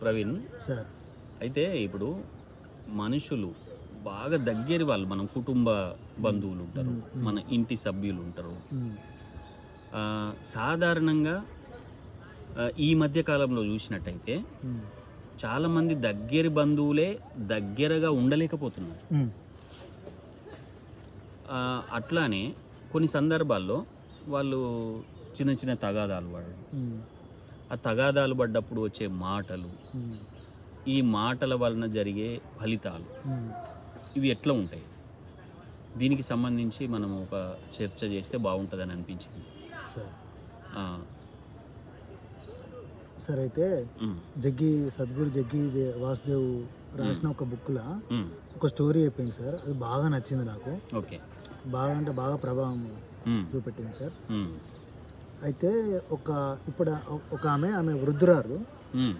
Praveen. Sir. అయితే ఇప్పుడు మనుషులు బాగా దగ్గరి వాళ్ళు మనం కుటుంబ బంధువులు ఉంటారు. మన ఇంటి సభ్యులు ఉంటారు. సాధారణంగా ఈ మధ్య కాలంలో చూసినట్టయితే చాలామంది దగ్గరి బంధువులే దగ్గరగా ఉండలేకపోతున్నారు. అట్లానే కొన్ని సందర్భాల్లో వాళ్ళు చిన్న చిన్న తగాదాలు ఉమ్, ఆ తగాదాలు పడ్డప్పుడు వచ్చే మాటలు. ఈ మాటల వలన జరిగే ఫలితాలు. ఇవి ఎట్లా ఉంటాయి? దీనికి సంబంధించి మనం ఒక చర్చ చేస్తే బాగుంటుందని అనిపించింది. సార్. అయితే జగ్గి సద్గురు జగ్గి వాసుదేవ్ రాసిన ఒక బుక్లో ఒక స్టోరీ చెప్పింది సార్. అది బాగా నచ్చింది నాకు. ఓకే. బాగా అంటే బాగా ప్రభావం చూపెట్టింది సార్. అయితే ఒక ఇప్పుడు ఒక ఆమె ఆమె వృద్ధురాలు. ఉమ్,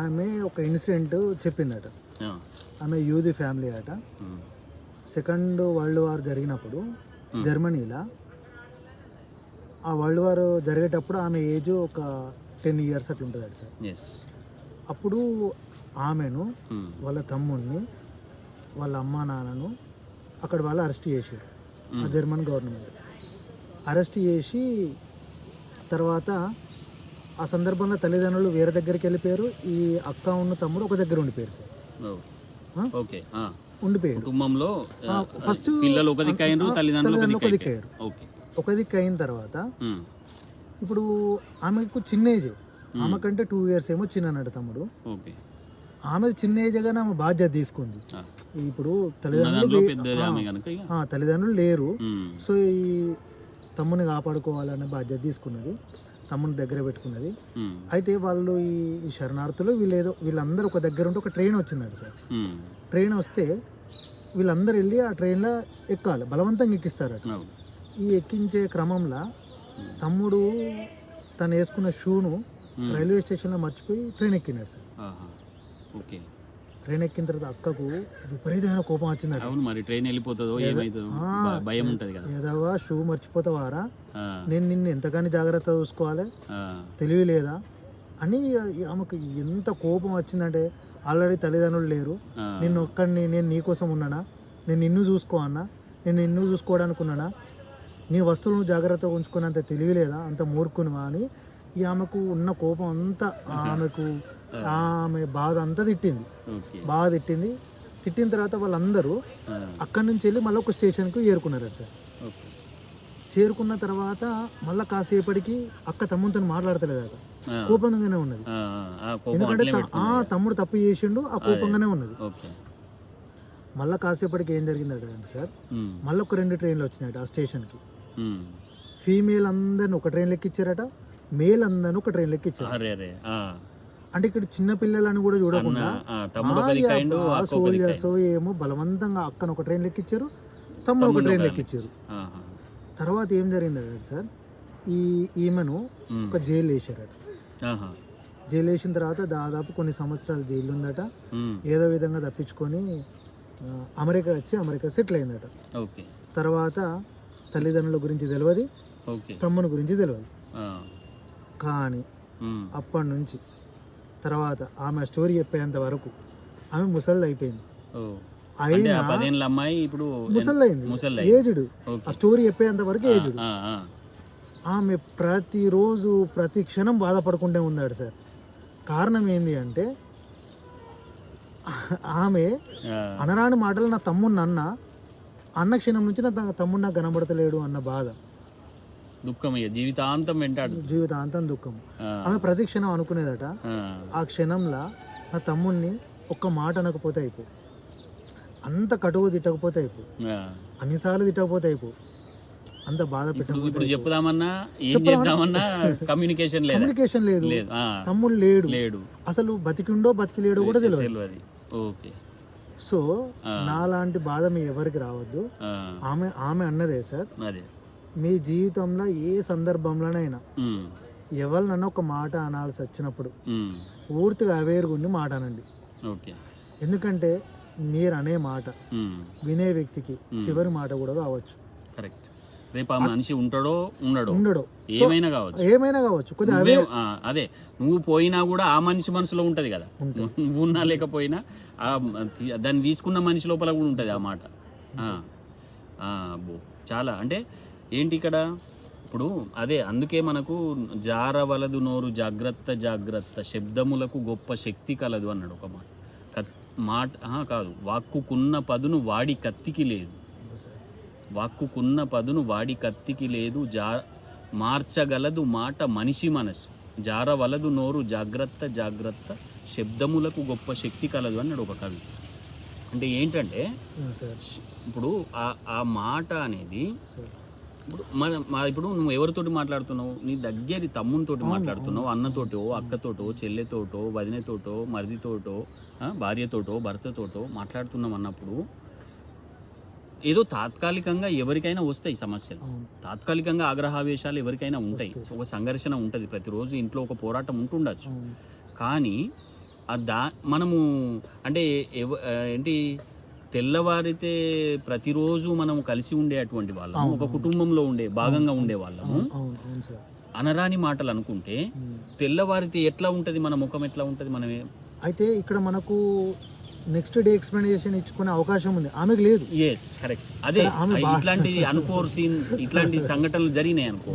ఆమె ఒక ఇన్సిడెంట్ చెప్పిందట. ఆమె యూది ఫ్యామిలీ అట. సెకండ్ వరల్డ్ వార్ జరిగినప్పుడు. జర్మనీలో. ఆ వరల్డ్ వార్ జరిగేటప్పుడు ఆమె ఏజ్ ఒక టెన్ ఇయర్స్ అట్లా ఉంటుంది సార్. అప్పుడు ఆమెను వాళ్ళ తమ్ముడిని వాళ్ళ అమ్మా నాన్నను అక్కడ వాళ్ళు అరెస్ట్ చేశారు. ఆ జర్మన్ గవర్నమెంట్. అరెస్ట్ చేసి తర్వాత ఆ సందర్భంలో తల్లిదండ్రులు వేరే దగ్గరికి వెళ్ళిపోయారు. ఈ అక్క ఉన్న తమ్ముడు ఒక దగ్గర ఉండిపోయారు సార్? ఓకే ఉండిపోయారు. కుటుంబంలో ఫస్ట్ పిల్లలు ఒక తల్లిదండ్రులు ఒక తల్లిదండ్రులు ఒక దిక్కు అయిన తర్వాత ఇప్పుడు ఆమెకు చిన్న ఏజ్. ఉమ్, ఆమెకంటే టూ ఇయర్స్ ఏమో చిన్న అన్నాడు తమ్ముడు ఆమె చిన్న ఏజ్ గానే ఆమె బాధ్యత తీసుకుంది. ఇప్పుడు తల్లిదండ్రులు ఆమె తల్లిదండ్రులు లేరు. సో ఈ తమ్ముని కాపాడుకోవాలనే బాధ్యత తీసుకున్నది. తమ్ముని దగ్గర పెట్టుకున్నది. అయితే వాళ్ళు ఈ శరణార్థులు వీళ్ళేదో వీళ్ళందరూ ఒక దగ్గర ఉంటే ఒక ట్రైన్ వచ్చిందట సార్. ట్రైన్ వస్తే వీళ్ళందరూ వెళ్ళి ఆ ట్రైన్లో ఎక్కాలి. బలవంతంగా ఎక్కిస్తారట. ఈ ఎక్కించే క్రమంలో తమ్ముడు తను వేసుకున్న షూను రైల్వే స్టేషన్లో మర్చిపోయి ట్రైన్ ఎక్కినాడు సార్. ఓకే. ట్రైన్ ఎక్కిన తర్వాత అక్కకు విపరీతమైన కోపం వచ్చిందట అవును మరి ట్రైన్ వెళ్ళిపోతుందో ఏమైతుందో? భయం ఉంటుంది కదా. ఏదవా షూ మర్చిపోతావారా? నేను నిన్ను ఎంతగాని జాగ్రత్త చూసుకోవాలి. తెలివి లేదా? అని ఆమెకు ఎంత కోపం వచ్చిందంటే ఆల్రెడీ తల్లిదండ్రులు లేరు. నిన్ను ఒక్కడిని నేను నీకోసం ఉన్నానా? నేను నిన్ను చూసుకో అన్నా? నేను నిన్ను చూసుకోవడానికి ఉన్నానా? నీ వస్తువులను జాగ్రత్తగా ఉంచుకున్నంత తెలివి లేదా? అంత మూర్ఖునివా అని ఈ ఆమెకు ఉన్న కోపం అంతా ఆమెకు ఆమె బాధ అంతా తిట్టింది. బాగా తిట్టింది. తిట్టిన తర్వాత వాళ్ళందరూ అక్కడి నుంచి వెళ్ళి మళ్ళీ ఒక స్టేషన్కి చేరుకున్నారు సార్. చేరుకున్న తర్వాత మళ్ళీ కాసేపటికి అక్క తమ్ముతో మాట్లాడతలేదట ఆ, కోపంగానే ఉన్నది. ఎందుకంటే ఆ. తమ్ముడు తప్పు చేసిండు ఆ కోపంగానే ఉన్నది. మళ్ళీ కాసేపటికి ఏం జరిగిందట అంటే సార్ మళ్ళీ ఒక రెండు ట్రైన్లు వచ్చినాయట ఆ స్టేషన్కి. ఫీమేల్ అందరిని ఒక ట్రైన్ లెక్కిచ్చారట మేల్ అందరిని ఒక ట్రైన్ లెక్కిచ్చారు అంటే ఇక్కడ చిన్న పిల్లలని కూడా చూడకుండా సోల్జర్స్. ఏమో బలవంతంగా అక్కను ఒక ట్రైన్ లెక్కిచ్చారు తమ్ముడు ఒక ట్రైన్ లెక్కిచ్చారు. తర్వాత ఏం జరిగిందట సార్ ఈ ఈమెను ఒక జైలు వేసారట జైలు వేసిన తర్వాత దాదాపు కొన్ని సంవత్సరాలు జైలు ఉందట ఏదో విధంగా తప్పించుకొని అమెరికా వచ్చి అమెరికా సెటిల్ అయిందట. తర్వాత తల్లిదండ్రుల గురించి తెలియదు తమ్ముని గురించి తెలియదు కానీ అప్పటి నుంచి తర్వాత ఆమె స్టోరీ చెప్పేంత వరకు ఆమె ముసలి అయిపోయింది పదేళ్ళ అమ్మాయి ఇప్పుడు. ఏజ్డ్. ఆ స్టోరీ చెప్పేంత వరకు ఏజ్డ్. ఆమె ప్రతిరోజు ప్రతి క్షణం బాధపడుకుంటే ఉన్నాడు సార్. కారణం ఏంది అంటే ఆమె అనరాని మాటలు నా తమ్ముడిని అన్న అన్న క్షణం నుంచి నా తమ్ముడు నాకు కనబడతలేడు అన్న బాధ. దుఃఖం ఇక జీవితాంతం వెంటాడు జీవితాంతం దుఃఖం. ఆమె ప్రతి క్షణం అనుకునేదట ఆ, క్షణంలో నా తమ్ముడిని ఒక్క మాట అనకపోతే అయిపో. అంత కటువు తిట్టకపోతే అయిపో. అన్నిసార్లు తిట్టకపోతే అయిపో. అంత బాధ ఇప్పుడు చెప్పుదామన్నా ఏం చేద్దామన్నా కమ్యూనికేషన్ లేదా? కమ్యూనికేషన్ లేదు. తమ్ముడు లేడు. లేడు. అసలు బతికిండో బతికి లేడో కూడా తెలియదు ఓకే. సో నాలాంటి బాధ మీ ఎవరికి రావద్దు. ఆమె ఆమె అన్నదే సార్. మీ జీవితంలో ఏ సందర్భంలోనైనా ఎవరినన్నా ఒక మాట అనాల్సి వచ్చినప్పుడు పూర్తిగా అవేర్ గుండి మాట అనండి. ఓకే. ఎందుకంటే మీరు అనే మాట వినే వ్యక్తికి. చివరి మాట కూడా కావచ్చు. కరెక్ట్. రేపు ఆ మనిషి ఉంటాడో ఉండడో? ఉండడు. ఏమైనా కావచ్చు? ఏమైనా కావచ్చు. కొద్దిగా అదే. నువ్వు పోయినా కూడా ఆ మనిషి మనసులో ఉంటది కదా. నువ్వు ఉన్నా లేకపోయినా ఆ దాన్ని తీసుకున్న మనిషి లోపల కూడా ఉంటది ఆ మాట. చాలా. అంటే ఏంటి ఇక్కడ? ఇప్పుడు అదే అందుకే మనకు జారవలదు నోరు జాగ్రత్త జాగ్రత్త శబ్దములకు గొప్ప శక్తి కలదు అన్నాడు ఒక మాట. కత్ మాట కాదు. వాక్కుకున్న పదును వాడి కత్తికి లేదు. వాక్కుకున్న పదును వాడి కత్తికి లేదు. జా మార్చగలదు మాట మనిషి మనసు జారవలదు నోరు జాగ్రత్త జాగ్రత్త శబ్దములకు గొప్ప శక్తి కలదు అన్నాడు ఒక కవి. అంటే ఏంటంటే ఇప్పుడు ఆ ఆ మాట అనేది ఇప్పుడు మన మా ఇప్పుడు నువ్వు ఎవరితోటి మాట్లాడుతున్నావు? నీ దగ్గరి తమ్మునితోటి మాట్లాడుతున్నావు. అన్నతోటో అక్కతోటో చెల్లెతోటో వదినతోటో మరిదితోటో భార్యతోటో భర్తతోటో మాట్లాడుతున్నాం అన్నప్పుడు ఏదో తాత్కాలికంగా ఎవరికైనా వస్తాయి సమస్యలు. తాత్కాలికంగా ఆగ్రహావేశాలు ఎవరికైనా ఉంటాయి. ఒక సంఘర్షణ ఉంటుంది. ప్రతిరోజు ఇంట్లో ఒక పోరాటం ఉంటుండొచ్చు. కానీ దా మనము అంటే ఏంటి తెల్లవారితే ప్రతిరోజు మనం కలిసి ఉండే అటువంటి వాళ్ళము ఒక. కుటుంబంలో ఉండే భాగంగా ఉండే వాళ్ళము అనరాని మాటలు అనుకుంటే. తెల్లవారితే ఎట్లా ఉంటది మన ముఖం ఎట్లా ఉంటది మనం ఏ- అయితే ఇక్కడ మనకు నెక్స్ట్ డే ఎక్స్ప్లెనేషన్ ఇచ్చుకునే అవకాశం ఉంది. ఆమెకు లేదు. ఎస్ కరెక్ట్ అదే ఇట్లాంటి అన్ఫోర్సీన్ ఇట్లాంటి సంఘటనలు జరిగినాయి అనుకో.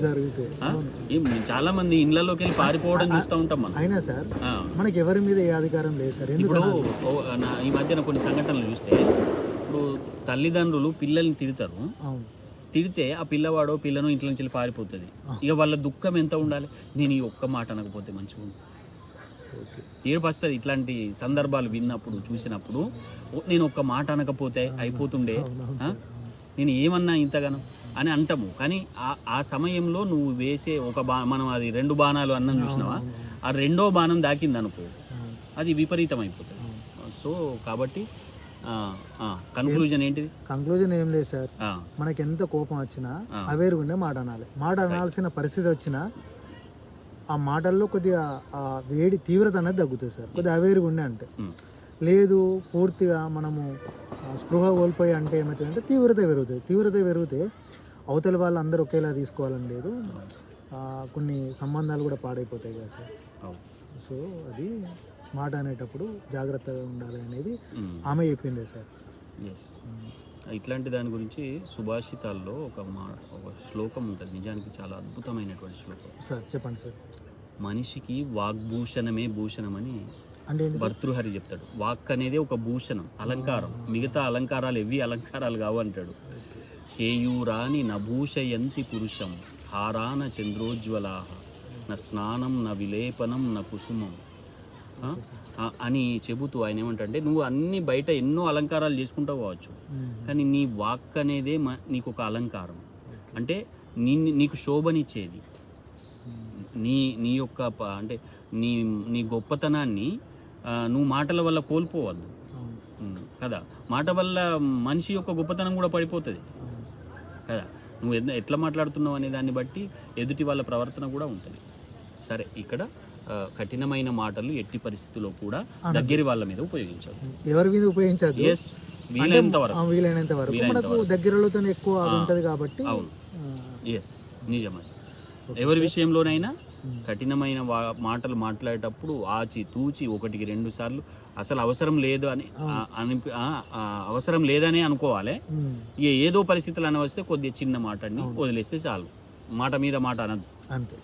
చాలా మంది ఇళ్ళలోకి వెళ్ళి పారిపోవడం చూస్తూ ఉంటాం మనం. అయినా సార్. మనకి ఎవరి మీద ఏ అధికారం లేదు సార్. ఇప్పుడు ఈ మధ్యన కొన్ని సంఘటనలు చూస్తే ఇప్పుడు తల్లిదండ్రులు పిల్లల్ని తిడతారు. తిడితే ఆ పిల్లవాడో పిల్లను ఇంట్లో నుంచి వెళ్ళి పారిపోతుంది. ఇక వాళ్ళ దుఃఖం ఎంత ఉండాలి? నేను ఈ ఒక్క మాట అనకపోతే మంచిగా ఏడుపు వస్తుంది ఇట్లాంటి సందర్భాలు విన్నప్పుడు చూసినప్పుడు. "ఓ, నేను ఒక్క మాట అనకపోతే అయిపోతుండే. నేను ఏమన్నా ఇంతగానో అని అంటాము. కానీ ఆ ఆ సమయంలో నువ్వు వేసే ఒక బా మనం అది రెండు బాణాలు అన్నం చూసినావా? ఆ రెండో బాణం దాకింది అనుకో అది విపరీతం అయిపోతుంది. సో కాబట్టి కన్క్లూజన్ ఏంటిది? కంక్లూజన్ ఏం లేదు సార్. మనకి ఎంత కోపం వచ్చినా ఆ. అవేరుగుండే మాట అనాలి మాట అనాల్సిన పరిస్థితి వచ్చినా ఆ మాటల్లో కొద్దిగా ఆ వేడి తీవ్రత అనేది తగ్గుతుంది సార్. కొద్దిగా అవేరుగుండే అంటే. Hmm. లేదు పూర్తిగా మనము స్పృహ కోల్పోయి అంటే ఏమవుతుంది తీవ్రత పెరుగుతుంది. తీవ్రత పెరిగితే అవతల వాళ్ళు అందరూ ఒకేలా తీసుకోవాలని లేదు. కొన్ని సంబంధాలు కూడా పాడైపోతాయి కదా సార్. సో అది మాట అనేటప్పుడు జాగ్రత్తగా ఉండాలి అనేది ఉమ్, ఆమె చెప్పింది సార్. Yes. ఇట్లాంటి దాని గురించి సుభాషితాల్లో ఒక మా ఒక శ్లోకం ఉంటుంది. నిజానికి చాలా అద్భుతమైనటువంటి శ్లోకం. సార్ చెప్పండి సార్. మనిషికి వాగ్భూషణమే భూషణం అని అంటే? భర్తృహరి చెప్తాడు. వాక్ అనేది ఒక భూషణం అలంకారం. మిగతా అలంకారాలు ఎవి అలంకారాలు కావు అంటాడు. కేయూరాని నభూషయంతి పురుషం హారాన చంద్రోజ్వలా న స్నానం న విలేపనం న కుసుమం. అని చెబుతూ ఆయన ఏమంటే నువ్వు అన్ని బయట ఎన్నో అలంకారాలు చేసుకుంటావు కావచ్చు మ్మ్. కానీ నీ వాక్ అనేదే నీకు ఒక అలంకారం. అంటే నీ నీకు శోభనిచ్చేది. నీ నీ యొక్క అంటే నీ నీ గొప్పతనాన్ని నువ్వు మాటల వల్ల కోల్పోవద్దు. కదా? మాట వల్ల మనిషి యొక్క గొప్పతనం కూడా పడిపోతుంది. కదా? నువ్వు ఎట్లా మాట్లాడుతున్నావు అనే దాన్ని బట్టి ఎదుటి వాళ్ళ ప్రవర్తన కూడా ఉంటుంది. సరే ఇక్కడ కఠినమైన మాటలు ఎట్టి పరిస్థితుల్లో కూడా. దగ్గరి వాళ్ళ మీద ఉపయోగించదు ఎవరి మీద ఉపయోగించదు ఎస్ వీలైనంత వరకు వీలైనంత వరకు మనకు వరకు. దగ్గరలోతో ఎక్కువ ఉంటది కాబట్టి అవును ఎస్ నిజమే ఎవరి. విషయంలోనైనా. కఠినమైన మాటలు మాట్లాడేటప్పుడు ఆచి తూచి ఒకటికి రెండు సార్లు అసలు అవసరం లేదు అని ఆ, అవసరం లేదనే అనుకోవాలి. ఇక ఏదో పరిస్థితులు అని వస్తే కొద్దిగా చిన్న మాటని. వదిలేస్తే చాలు మాట మీద మాట అనద్దు అంతే.